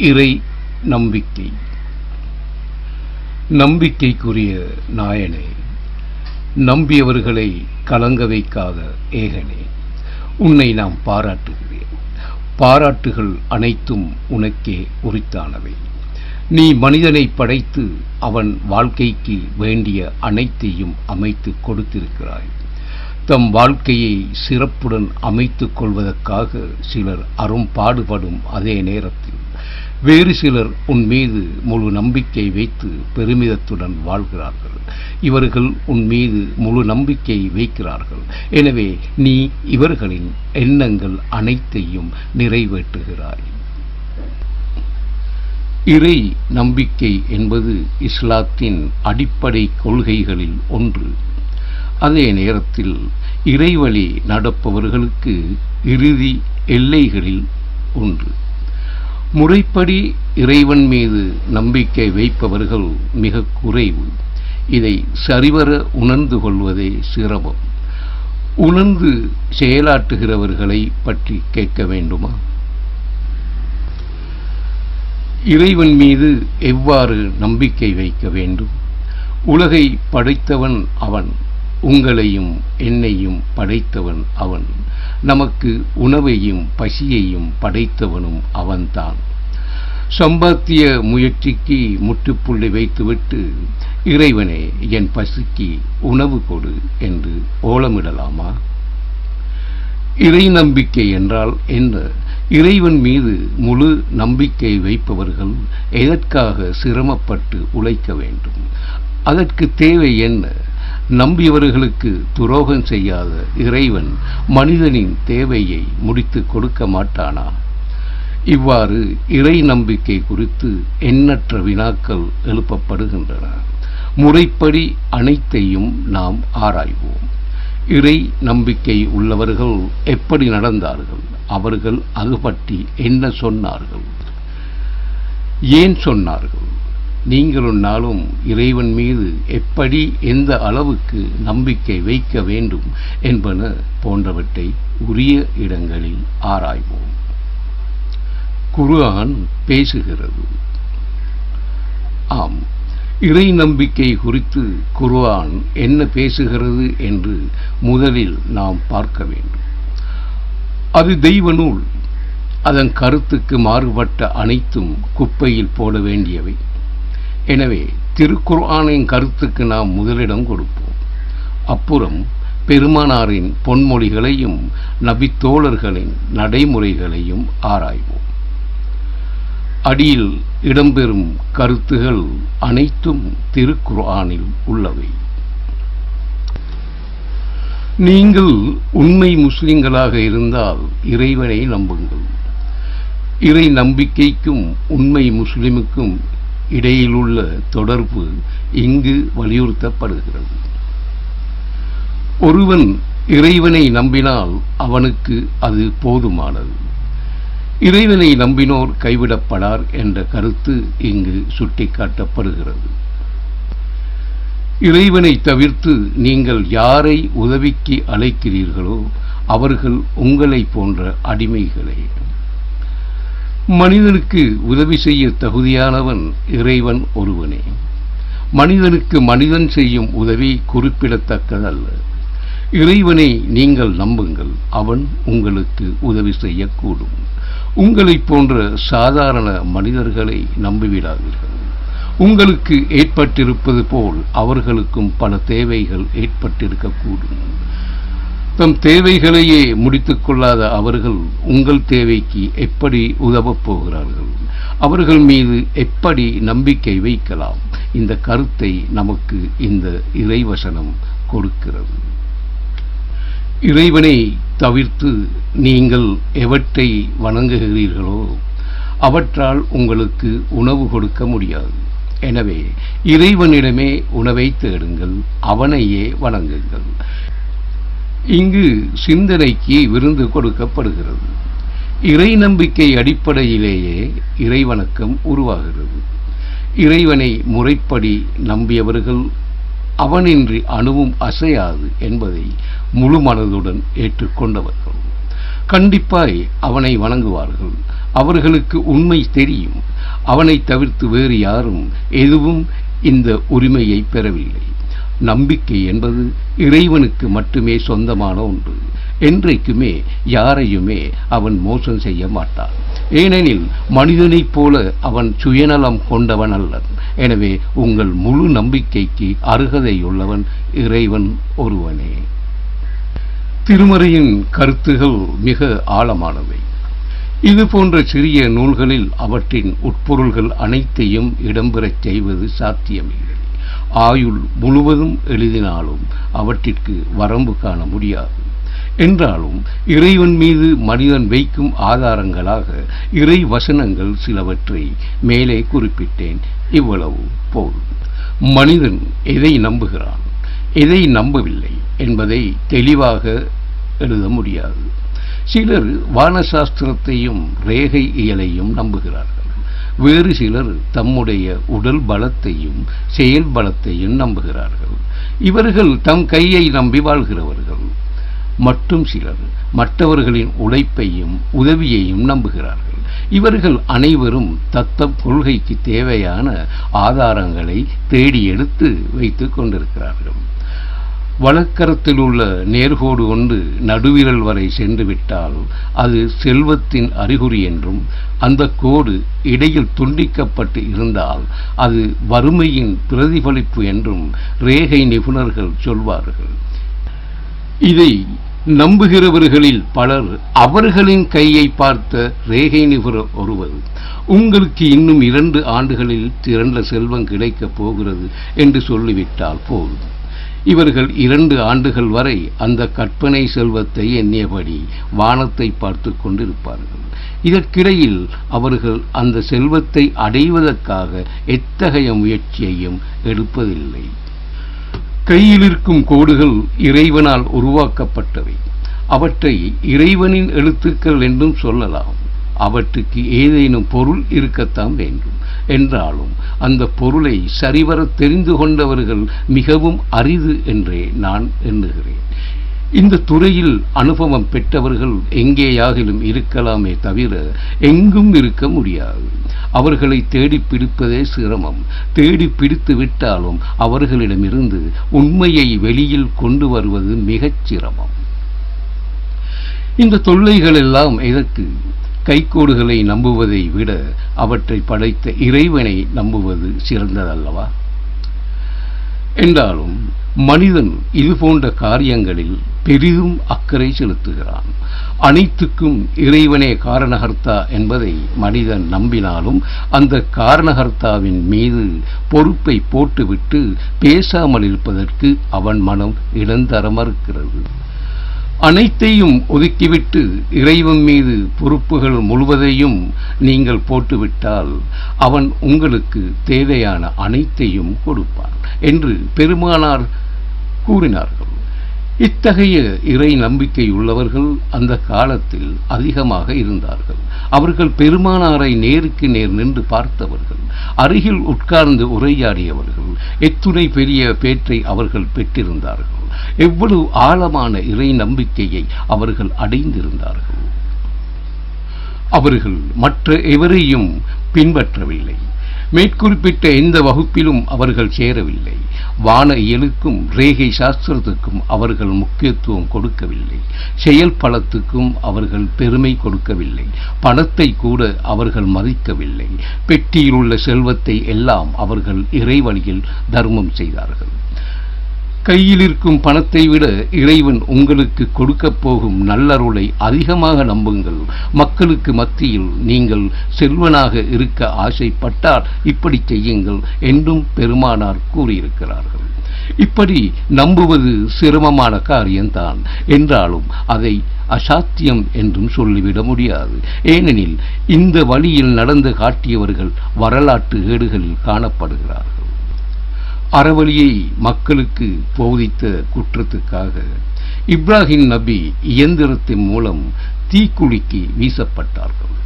இறை நம்பிக்கை. நம்பிக்கைக்குரிய நாயனே நம்பியவர்களை கலங்க வைக்காத ஏகனே உன்னை நாம் பாராட்டுகிறேன். பாராட்டுகள் அனைத்தும் உனக்கே உரித்தானவை. நீ மனிதனை படைத்து அவன் வாழ்க்கைக்கு வேண்டிய அனைத்தையும் அமைத்து கொடுத்திருக்கிறாய். தம் வாழ்க்கையை சிறப்புடன் அமைத்துக் கொள்வதற்காக சிலர் அரும்பாடுபடும் அதே நேரத்தில் வேறு சிலர் உன் மீது முழு நம்பிக்கை வைத்து பெருமிதத்துடன் வாழ்கிறார்கள். இவர்கள் உன் மீது முழு நம்பிக்கை வைக்கிறார்கள். எனவே நீ இவர்களின் எண்ணங்கள் அனைத்தையும் நிறைவேற்றுகிறாய். இறை நம்பிக்கை என்பது இஸ்லாத்தின் அடிப்படை கொள்கைகளில் ஒன்று. அதே நேரத்தில் இறைவழி நடப்பவர்களுக்கு இறுதி எல்லைகளில் ஒன்று. முறைப்படி இறைவன் மீது நம்பிக்கை வைப்பவர்கள் மிக குறைவு. இதை சரிவர உணர்ந்து கொள்வதே சிரமம். உணர்ந்து செயலாற்றுகிறவர்களை பற்றி கேட்க வேண்டுமா? இறைவன் மீது எவ்வாறு நம்பிக்கை வைக்க வேண்டும்? உலகை படைத்தவன் அவன் உங்களையும் என்னையும் படைத்தவன் அவன். நமக்கு உணவையும் பசியையும் படைத்தவனும் அவன்தான். சம்பாத்திய முயற்சிக்கு முற்றுப்புள்ளி வைத்துவிட்டு இறைவனே என் பசிக்கு உணவு கொடு என்று ஓலமிடலாமா? இறை நம்பிக்கை என்றால் என்ன? இறைவன் மீது முழு நம்பிக்கை வைப்பவர்கள் எதற்காக சிரமப்பட்டு உழைக்க வேண்டும்? அதற்கு தேவை என்ன? நம்பியவர்களுக்கு துரோகம் செய்யாத இறைவன் மனிதனின் தேவையை முடித்து கொடுக்க மாட்டானா? இவ்வாறு இறை நம்பிக்கை குறித்து எண்ணற்ற வினாக்கள் எழுப்பப்படுகின்றன. முறைப்படி அனைத்தையும் நாம் ஆராய்வோம். இறை நம்பிக்கை உள்ளவர்கள் எப்படி நடந்தார்கள்? அவர்கள் அது பற்றி என்ன சொன்னார்கள்? ஏன் சொன்னார்கள்? நீங்களும் நாளும் இறைவன் மீது எப்படி எந்த அளவுக்கு நம்பிக்கை வைக்க வேண்டும் என்பன போன்றவற்றை உரிய இடங்களில் ஆராய்வோம். குர்ஆன் பேசுகிறது. ஆம் இறை நம்பிக்கை குறித்து குர்ஆன் என்ன பேசுகிறது என்று முதலில் நாம் பார்க்க வேண்டும். அது தெய்வ நூல். அதன் கருத்துக்கு மாறுபட்ட அனைத்தும் குப்பையில் போட வேண்டியவை. எனவே திருக்குர்ஆனின் கருத்துக்கு நாம் முதலிடம் கொடுப்போம். அப்புறம் பெருமானாரின் பொன்மொழிகளையும் நபித்தோழர்களின் நடைமுறைகளையும் ஆராய்வோம். அடியில் இடம்பெறும் கருத்துகள் அனைத்தும் திருக்குர்ஆனில் உள்ளவை. நீங்கள் உண்மை முஸ்லிம்களாக இருந்தால் இறைவனை நம்புங்கள். இறை நம்பிக்கைக்கும் உண்மை முஸ்லிமுக்கும் இடையிலுள்ள தொடர்பு இங்கு வலியுறுத்தப்படுகிறது. ஒருவன் இறைவனை நம்பினால் அவனுக்கு அது போதுமானது. இறைவனை நம்பினோர் கைவிடப்படார் என்ற கருத்து இங்கு சுட்டிக்காட்டப்படுகிறது. இறைவனை தவிர்த்து நீங்கள் யாரை உதவிக்கு அழைக்கிறீர்களோ அவர்கள் உங்களை போன்ற அடிமைகளே. மனிதனுக்கு உதவி செய்ய தகுதியானவன் இறைவன் ஒருவனே. மனிதனுக்கு மனிதன் செய்யும் உதவி குறிப்பிடத்தக்கதல்ல. இறைவனை நீங்கள் நம்புங்கள் அவன் உங்களுக்கு உதவி செய்யக்கூடும். உங்களைப் போன்ற சாதாரண மனிதர்களை நம்பிவிடாதீர்கள். உங்களுக்கு ஏற்பட்டிருப்பது போல் அவர்களுக்கும் பல தேவைகள் ஏற்பட்டிருக்கக்கூடும். தம் தேவைகளையே முடித்துக் கொள்ளாத அவர்கள் உங்கள் தேவைக்கு எப்படி உதவப் போகிறார்கள்? அவர்கள் மீது எப்படி நம்பிக்கை வைக்கலாம்? இந்த கருத்தை நமக்கு இந்த இறைவசனம் கொடுக்கிறது. இறைவனை தவிர்த்து நீங்கள் எவற்றை வணங்குகிறீர்களோ அவற்றால் உங்களுக்கு உணவு கொடுக்க முடியாது. எனவே இறைவனிடமே உணவை தேடுங்கள் அவனையே வணங்குங்கள். இங்கு சிந்தனைக்கு விருந்து கொடுக்கப்படுகிறது. இறை நம்பிக்கை அடிப்படையிலேயே இறைவணக்கம் உருவாகிறது. இறைவனை முறைப்படி நம்பியவர்கள் அவனின்றி அணுவும் அசையாது என்பதை முழு மனதுடன் ஏற்றுக்கொண்டவர்கள். கண்டிப்பாய் அவனை வணங்குவார்கள். அவர்களுக்கு உண்மை தெரியும். அவனை தவிர்த்து வேறு யாரும் எதுவும் இந்த உரிமையை பெறவில்லை. நம்பிக்கை என்பது இறைவனுக்கு மட்டுமே சொந்தமான ஒன்று. என்றைக்குமே யாரையுமே அவன் மோசம் செய்ய மாட்டான். ஏனெனில் மனிதனைப் போல அவன் சுயநலம் கொண்டவன் அல்ல. எனவே உங்கள் முழு நம்பிக்கைக்கு அருகதையுள்ளவன் இறைவன் ஒருவனே. திருமறையின் கருத்துகள் மிக ஆழமானவை. இது போன்ற சிறிய நூல்களில் அவற்றின் உட்பொருள்கள் அனைத்தையும் இடம்பெறச் செய்வது சாத்தியமில்லை. ஆயுள் முழுவதும் எழுதினாலும் அவற்றிற்கு வரம்பு காண முடியாது. என்றாலும் இறைவன் மீது மனிதன் வைக்கும் ஆதாரங்களாக இறை வசனங்கள் சிலவற்றை மேலே குறிப்பிட்டேன். இவ்வளவு போதும் மனிதன் எதை நம்புகிறான்? எதை நம்பவில்லை என்பதை தெளிவாக எழுத முடியாது. சிலர் வானசாஸ்திரத்தையும் ரேகை இயலையும் நம்புகிறார்கள். வேறு சிலர் தம்முடைய உடல் பலத்தையும் செயல் பலத்தையும் நம்புகிறார்கள். இவர்கள் தம் கையை நம்பி வாழ்கிறவர்கள். மற்றும் சிலர் மற்றவர்களின் உழைப்பையும் உதவியையும் நம்புகிறார்கள். இவர்கள் அனைவரும் தத்தம் கொள்கைக்கு தேவையான ஆதாரங்களை தேடி எடுத்து வைத்து கொண்டிருக்கிறார்கள். வழக்கரத்தில் உள்ள நேர்கோடு ஒன்று நடுவிரல் வரை சென்று விட்டால் அது செல்வத்தின் அறிகுறி என்றும் அந்த கோடு இடையில் துண்டிக்கப்பட்டு இருந்தால் அது வறுமையின் பிரதிபலிப்பு என்றும் ரேகை நிபுணர்கள் சொல்வார்கள். இதை நம்புகிறவர்களில் பலர் அவர்களின் கையை பார்த்த ரேகை நிபுணர் ஒருவர் உங்களுக்கு இன்னும் இரண்டு ஆண்டுகளில் திரண்ட செல்வம் கிடைக்கப் போகிறது என்று சொல்லிவிட்டால் போதும். இவர்கள் இரண்டு ஆண்டுகள் வரை அந்த கற்பனை செல்வத்தை எண்ணியபடி வானத்தை பார்த்து கொண்டிருப்பார்கள். இதற்கிடையில் அவர்கள் அந்த செல்வத்தை அடைவதற்காக எத்தகைய முயற்சியையும் எடுப்பதில்லை. கையில் இருக்கும் கோடுகள் இறைவனால் உருவாக்கப்பட்டவை. அவற்றை இறைவனின் எழுத்துக்கள் என்றும் சொல்லலாம். அவற்றுக்கு ஏதேனும் பொருள் இருக்கத்தான் வேண்டும். என்றாலும் அந்த பொருளை சரிவர தெரிந்து கொண்டவர்கள் மிகவும் அரிது என்றே நான் எண்ணுகிறேன். இந்த துறையில் அனுபவம் பெற்றவர்கள் எங்கேயாகிலும் இருக்கலாமே தவிர எங்கும் இருக்க முடியாது. அவர்களை தேடி பிடிப்பதே சிரமம். தேடி பிடித்து விட்டாலும் அவர்களிடமிருந்து உண்மையை வெளியில் கொண்டு வருவது மிகச் சிரமம். இந்த தொல்லைகள் எல்லாம் எதற்கு? கைக்கோடுகளை நம்புவதை விட அவற்றை படைத்த இறைவனை நம்புவது சிறந்ததல்லவா? என்றாலும் மனிதன் இது போன்ற காரியங்களில் பெரிதும் அக்கறை செலுத்துகிறான். அனைத்துக்கும் இறைவனே காரணகர்த்தா என்பதை மனிதன் நம்பினாலும் அந்த காரணகர்த்தாவின் மீது பொறுப்பை போட்டுவிட்டு பேசாமல் இருப்பதற்கு அவன் மனம் இடந்தர மறுக்கிறது அனைத்தையும் ஒதுக்கிவிட்டு இறைவன் மீது பொறுப்புகள் முழுவதையும் நீங்கள் போட்டுவிட்டால் அவன் உங்களுக்கு தேவையான அனைத்தையும் கொடுப்பான் என்று பெருமானார் கூறினார்கள். இத்தகைய இறை நம்பிக்கை உள்ளவர்கள் அந்த காலத்தில் அதிகமாக இருந்தார்கள். அவர்கள் பெருமானாரை நேருக்கு நேர் நின்று பார்த்தவர்கள் அருகில் உட்கார்ந்து உரையாடியவர்கள் எத்துணை பெரிய பேற்றை அவர்கள் பெற்றிருந்தார்கள். எவ்வளவு ஆழமான இறை நம்பிக்கையை அவர்கள் அடைந்திருந்தார்கள். அவர்கள் மற்ற எவரையும் பின்பற்றவில்லை. மேற்குறிப்பிட்ட எந்த வகுப்பிலும் அவர்கள் சேரவில்லை. வான இயலுக்கும் ரேகை சாஸ்திரத்துக்கும் அவர்கள் முக்கியத்துவம் கொடுக்கவில்லை. செயல் பலத்துக்கும் அவர்கள் பெருமை கொடுக்கவில்லை. பணத்தை கூட அவர்கள் மதிக்கவில்லை. பெட்டியில் உள்ள செல்வத்தை எல்லாம் அவர்கள் இறைவழியில் தர்மம் செய்தார்கள். கையில் இருக்கும் பணத்தை விட இறைவன் உங்களுக்கு கொடுக்கப் போகும் நல்லருளை அதிகமாக நம்புங்கள். மக்களுக்கு மத்தியில் நீங்கள் செல்வனாக இருக்க ஆசைப்பட்டால் இப்படி செய்யுங்கள் என்றும் பெருமானார் கூறியிருக்கிறார்கள். இப்படி நம்புவது சிரமமான காரியம்தான். என்றாலும் அதை அசாத்தியம் என்றும் சொல்லிவிட முடியாது. ஏனெனில் இந்த வழியில் நடந்து காட்டியவர்கள் வரலாற்று ஏடுகளில் காணப்படுகிறார்கள். அறவழியை மக்களுக்கு போதித்த குற்றத்துக்காக இப்ராஹிம் நபி இயந்திரத்தின் மூலம் தீக்குளிக்கு வீசப்பட்டார்கள்.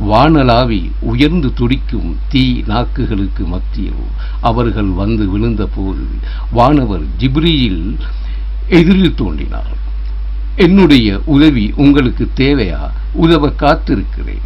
வானலாவி உயர்ந்து துடிக்கும் தீ நாக்குகளுக்கு மத்தியில் அவர்கள் வந்து விழுந்தபோது வானவர் ஜிப்ரியில் எதிரில் தோன்றினார். என்னுடைய உதவி உங்களுக்கு தேவையா? உதவ காத்திருக்கிறேன்.